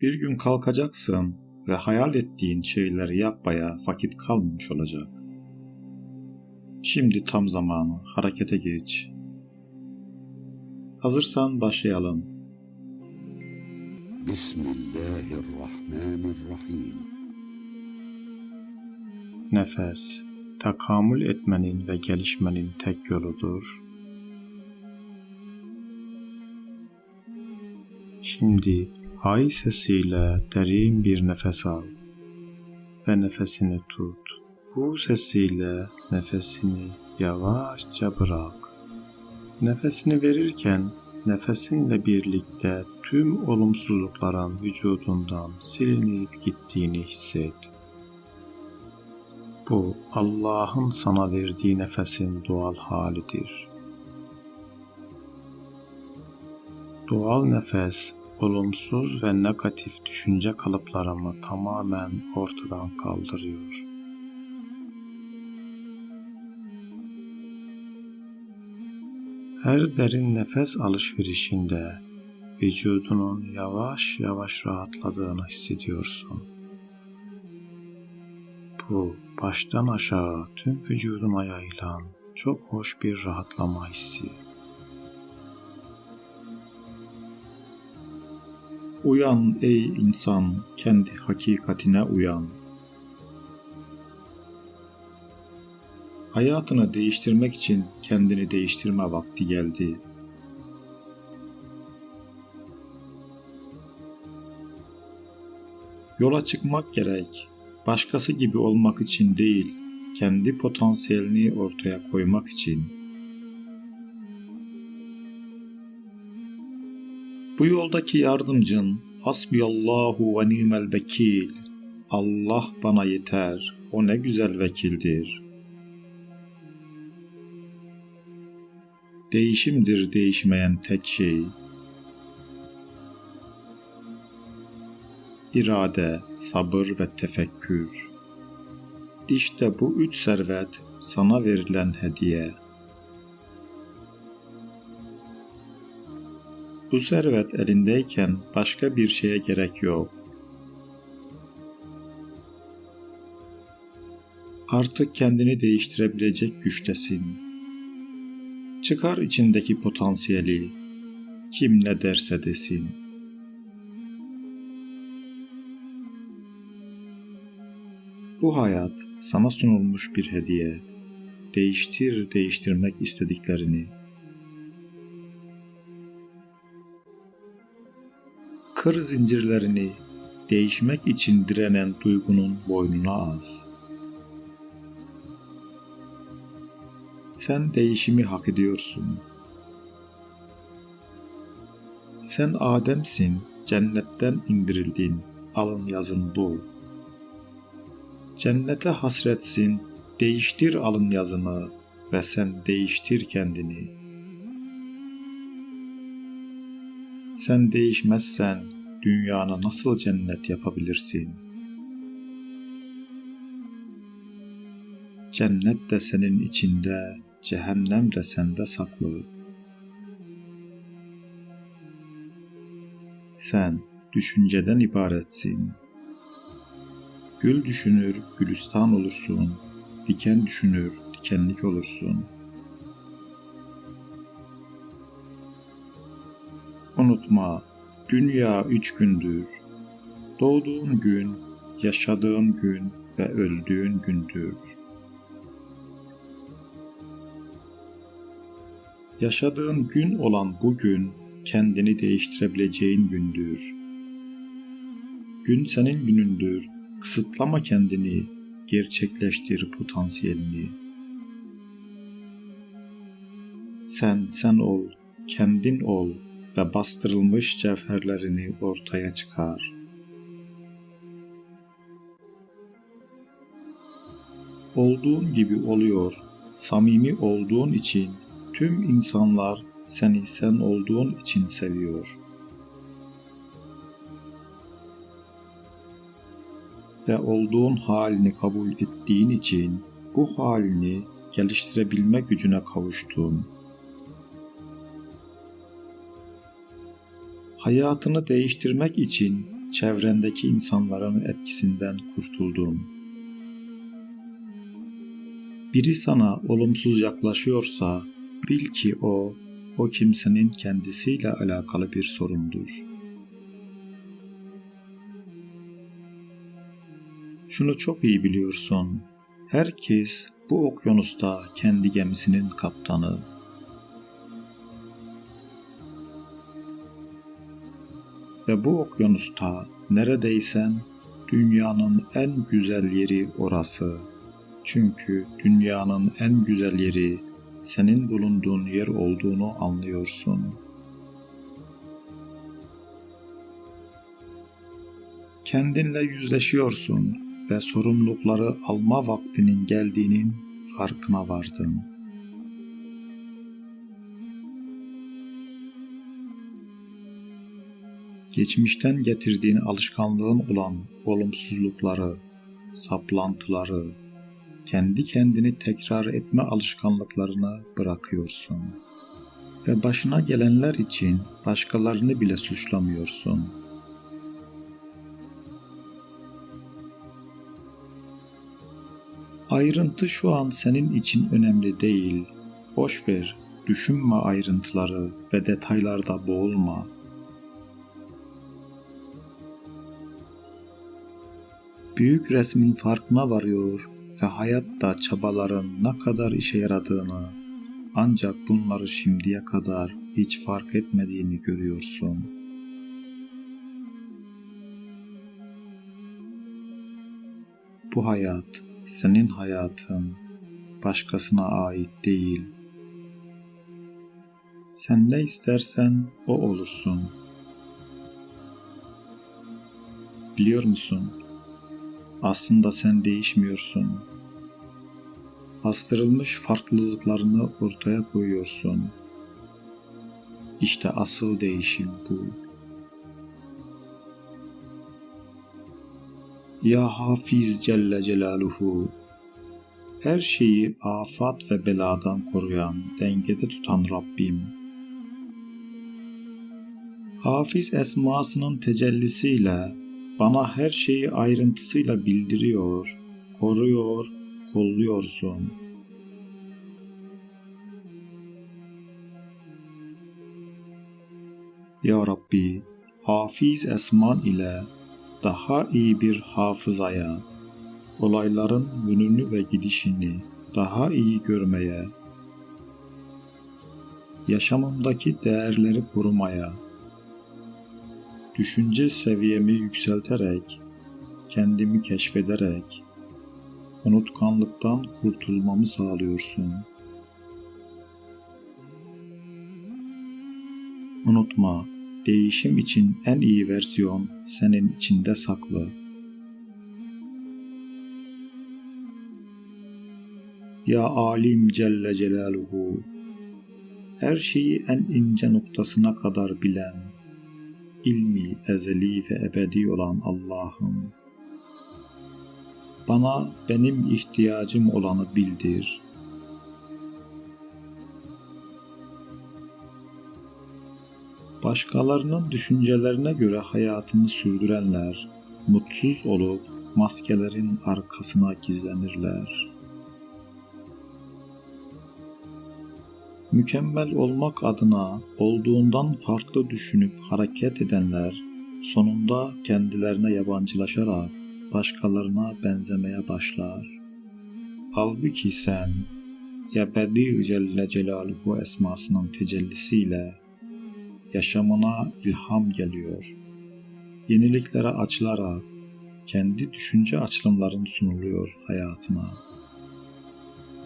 Bir gün kalkacaksın ve hayal ettiğin şeyleri yapmaya vakit kalmamış olacak. Şimdi tam zamanı, harekete geç. Hazırsan başlayalım. Bismillahirrahmanirrahim. Nefes, takamül etmenin ve gelişmenin tek yoludur. Şimdi hay sesiyle derin bir nefes al ve nefesini tut. Bu sesiyle nefesini yavaşça bırak. Nefesini verirken nefesinle birlikte tüm olumsuzlukların vücudundan silinip gittiğini hisset. Bu Allah'ın sana verdiği nefesin doğal halidir. Doğal nefes, olumsuz ve negatif düşünce kalıplarını tamamen ortadan kaldırıyor. Her derin nefes alışverişinde vücudunun yavaş yavaş rahatladığını hissediyorsun. Bu baştan aşağı tüm vücuduna yayılan çok hoş bir rahatlama hissi. Uyan ey insan, kendi hakikatine uyan. Hayatını değiştirmek için kendini değiştirme vakti geldi. Yola çıkmak gerek. Başkası gibi olmak için değil, kendi potansiyelini ortaya koymak için. Bu yoldaki yardımcın Hasbiyallahu ve nimel vekil. Allah bana yeter. O ne güzel vekildir. Değişimdir değişmeyen tek şey. İrade, sabır ve tefekkür. İşte bu üç servet sana verilen hediye. Bu servet elindeyken başka bir şeye gerek yok. Artık kendini değiştirebilecek güçtesin. Çıkar içindeki potansiyeli. Kim ne derse desin. Bu hayat sana sunulmuş bir hediye. Değiştir değiştirmek istediklerini. Kır zincirlerini değişmek için direnen duygunun boynuna az. Sen değişimi hak ediyorsun. Sen Adem'sin, cennetten indirildin, alın yazın bu. Cennete hasretsin, değiştir alın yazını ve sen değiştir kendini. Sen değişmezsen dünyanı nasıl cennet yapabilirsin? Cennet de senin içinde, cehennem de sende saklı. Sen düşünceden ibaretsin. Gül düşünür, gülistan olursun. Diken düşünür, dikenlik olursun. Unutma, dünya üç gündür. Doğduğun gün, yaşadığın gün ve öldüğün gündür. Yaşadığın gün olan bu gün kendini değiştirebileceğin gündür. Gün senin günündür. Kısıtlama kendini, gerçekleştir potansiyelini. Sen sen ol, kendin ol ve bastırılmış cevherlerini ortaya çıkar. Olduğun gibi oluyor, samimi olduğun için tüm insanlar seni sen olduğun için seviyor. Ve olduğun halini kabul ettiğin için bu halini geliştirebilme gücüne kavuştun. Hayatını değiştirmek için çevrendeki insanların etkisinden kurtuldun. Biri sana olumsuz yaklaşıyorsa bil ki o, o kimsenin kendisiyle alakalı bir sorundur. Şunu çok iyi biliyorsun. Herkes bu okyanusta kendi gemisinin kaptanı. Ve bu okyanusta neredeysen dünyanın en güzel yeri orası. Çünkü dünyanın en güzel yeri senin bulunduğun yer olduğunu anlıyorsun. Kendinle yüzleşiyorsun ve sorumlulukları alma vaktinin geldiğinin farkına vardın. Geçmişten getirdiğin alışkanlığın olan olumsuzlukları, saplantıları, kendi kendini tekrar etme alışkanlıklarını bırakıyorsun. Ve başına gelenler için başkalarını bile suçlamıyorsun. Ayrıntı şu an senin için önemli değil. Boş ver, düşünme ayrıntıları ve detaylarda boğulma. Büyük resmin farkına varıyor ve hayatta çabaların ne kadar işe yaradığını ancak bunları şimdiye kadar hiç fark etmediğini görüyorsun. Bu hayat senin hayatın, başkasına ait değil. Sen ne istersen o olursun. Biliyor musun? Aslında sen değişmiyorsun. Bastırılmış farklılıklarını ortaya koyuyorsun. İşte asıl değişim bu. Ya Hafiz Celle Celaluhu, her şeyi afat ve beladan koruyan, dengede tutan Rabbim. Hafiz esmasının tecellisiyle bana her şeyi ayrıntısıyla bildiriyor, koruyor, kolluyorsun. Ya Rabbi, Hafiz esman ile daha iyi bir hafızaya, olayların yönünü ve gidişini daha iyi görmeye, yaşamımdaki değerleri korumaya, düşünce seviyemi yükselterek, kendimi keşfederek, unutkanlıktan kurtulmamı sağlıyorsun. Unutma, değişim için en iyi versiyon senin içinde saklı. Ya Alim Celle Celaluhu, her şeyi en ince noktasına kadar bilen, ilmi ezeli ve ebedi olan Allah'ım, bana benim ihtiyacım olanı bildir. Başkalarının düşüncelerine göre hayatını sürdürenler, mutsuz olup maskelerin arkasına gizlenirler. Mükemmel olmak adına olduğundan farklı düşünüp hareket edenler sonunda kendilerine yabancılaşarak başkalarına benzemeye başlar. Halbuki sen ya Bedi Celle Celaluhu esmasının tecellisiyle yaşamına ilham geliyor. Yeniliklere açılarak kendi düşünce açılımların sunuluyor hayatına.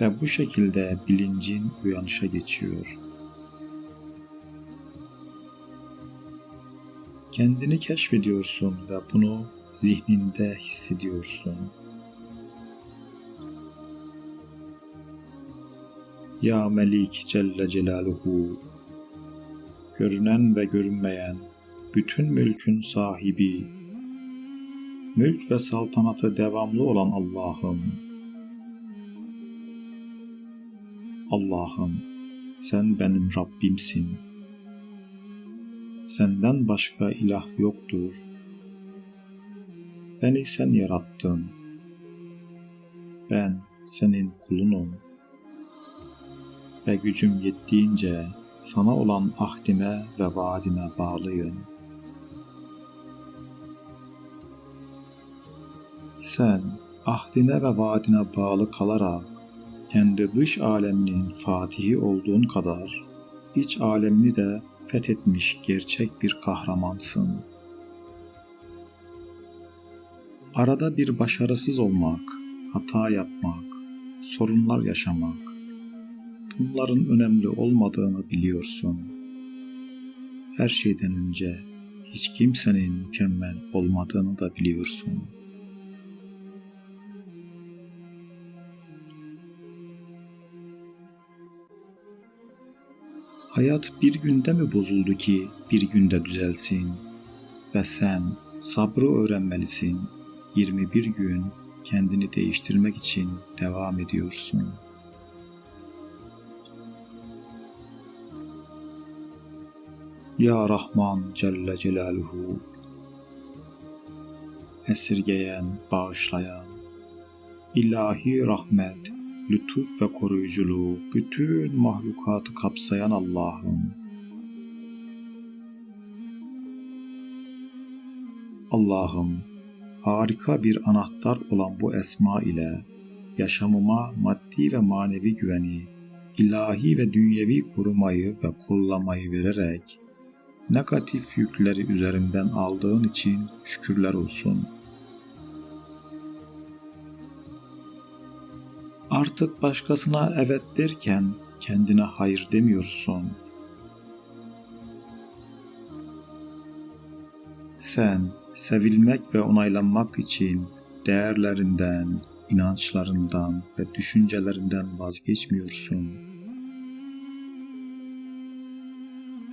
Ve bu şekilde bilincin uyanışa geçiyor. Kendini keşfediyorsun ve bunu zihninde hissediyorsun. Ya Melik Celle Celaluhu görünen ve görünmeyen, bütün mülkün sahibi, mülk ve saltanatı devamlı olan Allah'ım. Allah'ım, sen benim Rabbimsin. Senden başka ilah yoktur. Beni sen yarattın. Ben senin kulunum. Ve gücüm yettiğince sana olan ahdime ve vaadime bağlıyım. Sen ahdine ve vaadine bağlı kalarak kendi dış aleminin fatihi olduğun kadar iç alemini de fethetmiş gerçek bir kahramansın. Arada bir başarısız olmak, hata yapmak, sorunlar yaşamak, bunların önemli olmadığını biliyorsun. Her şeyden önce hiç kimsenin mükemmel olmadığını da biliyorsun. Hayat bir günde mi bozuldu ki bir günde düzelsin? Ve sen sabrı öğrenmelisin. 21 gün kendini değiştirmek için devam ediyorsun. Ya Rahman Celle Celaluhu Esirgeyen, bağışlayan, ilahi rahmet, lütuf ve koruyuculuğu bütün mahlukatı kapsayan Allah'ım. Allah'ım harika bir anahtar olan bu esma ile yaşamıma maddi ve manevi güveni, ilahi ve dünyevi korumayı ve kollamayı vererek negatif yükleri üzerimden aldığın için şükürler olsun. Artık başkasına evet derken kendine hayır demiyorsun. Sen sevilmek ve onaylanmak için değerlerinden, inançlarından ve düşüncelerinden vazgeçmiyorsun.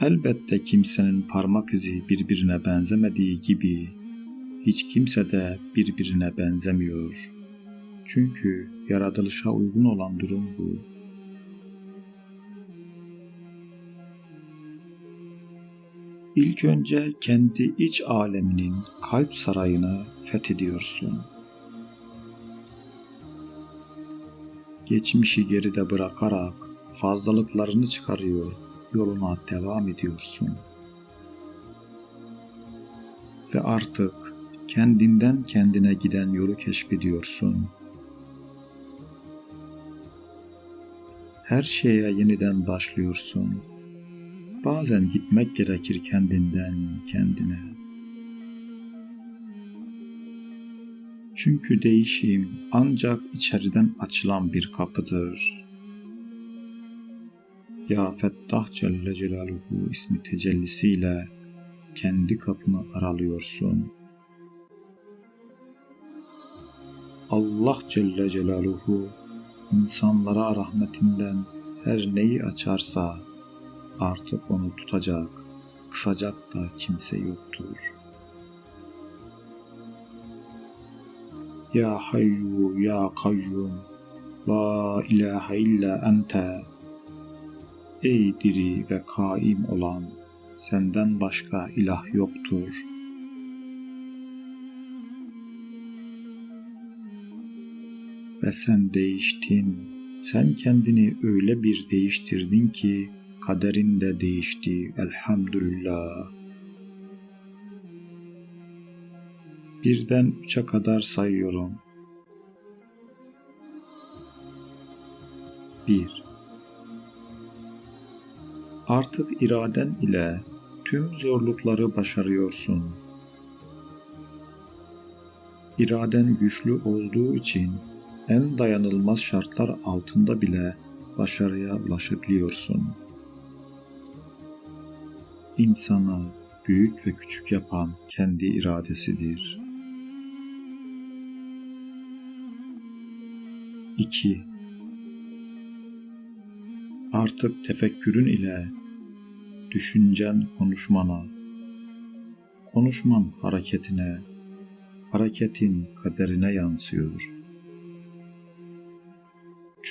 Elbette kimsenin parmak izi birbirine benzemediği gibi hiç kimse de birbirine benzemiyor. Çünkü yaratılışa uygun olan durum bu. İlk önce kendi iç aleminin kalp sarayını fethediyorsun. Geçmişi geride bırakarak fazlalıklarını çıkarıyor, yoluna devam ediyorsun. Ve artık kendinden kendine giden yolu keşfediyorsun. Her şeye yeniden başlıyorsun Bazen gitmek gerekir kendinden kendine. Çünkü değişim ancak içeriden açılan bir kapıdır. Ya Fettah Celle Celaluhu ismi tecellisiyle kendi kapını aralıyorsun. Allah Celle Celaluhu insanlara rahmetinden her neyi açarsa Artık onu tutacak, kısacak da kimse yoktur. Ya Hayyu Ya Kayyum La ilahe illa ente Ey diri ve kaim olan senden başka ilah yoktur. Ve sen değiştin. Sen kendini öyle bir değiştirdin ki kaderin de değişti elhamdülillah. Birden üçe kadar sayıyorum. Bir. Artık iraden ile tüm zorlukları başarıyorsun. İraden güçlü olduğu için en dayanılmaz şartlar altında bile başarıya ulaşabiliyorsun.'' insanı büyük ve küçük yapan kendi iradesidir. 2. Artık tefekkürün ile düşüncen konuşmana, konuşman hareketine, hareketin kaderine yansıyor.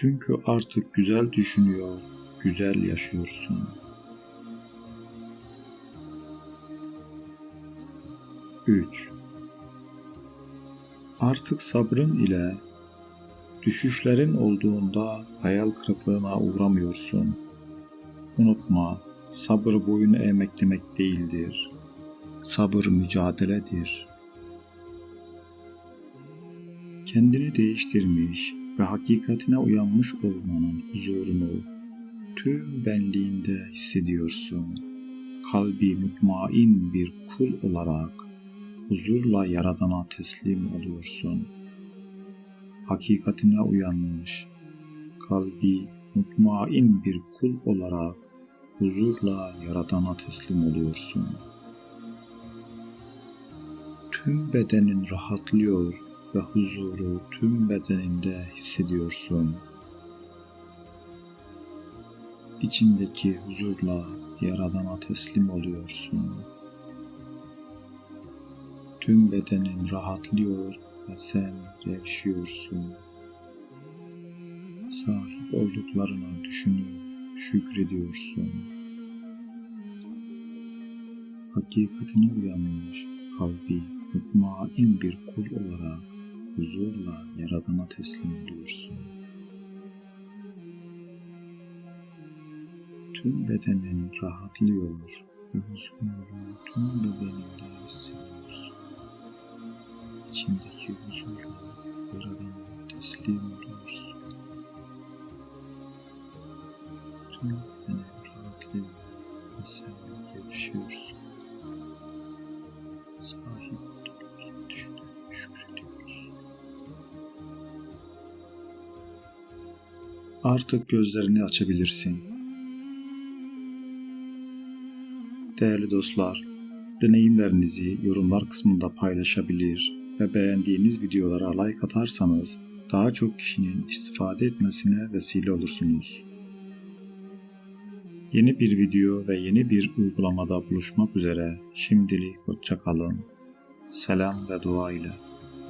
Çünkü artık güzel düşünüyor, güzel yaşıyorsun.'' 3. Artık sabrın ile düşüşlerin olduğunda hayal kırıklığına uğramıyorsun. Unutma, sabır boyun eğmek demek değildir. Sabır mücadeledir. Kendini değiştirmiş ve hakikatine uyanmış olmanın huzurunu tüm benliğinde hissediyorsun. Kalbi mutmain bir kul olarak huzurla Yaradan'a teslim oluyorsun. Hakikatine uyanmış, kalbi mutmain bir kul olarak huzurla Yaradan'a teslim oluyorsun. Tüm bedenin rahatlıyor ve huzuru tüm bedeninde hissediyorsun. İçindeki huzurla Yaradan'a teslim oluyorsun. Tüm bedenin rahatlıyor ve sen gevşiyorsun. Sahip olduklarını düşünüp şükrediyorsun. Hakikatine uyanmış kalbi mutmain bir kul olarak huzurla Yaradan'a teslim oluyorsun. Tüm bedenin rahatlıyor ve huzuru tüm bedeninde hissediyorsun. İçindeki huzurla Yaradan'a teslim oluyorsun. Tüm bedenin rahatlıyor ve sen gevşiyorsun. Sahip düşünüp şükrediyorsun. Artık gözlerini açabilirsin. Değerli dostlar, deneyimlerinizi yorumlar kısmında paylaşabilir ve beğendiğiniz videolara like atarsanız daha çok kişinin istifade etmesine vesile olursunuz. Yeni bir video ve yeni bir uygulamada buluşmak üzere şimdilik hoşça kalın. Selam ve dua ile.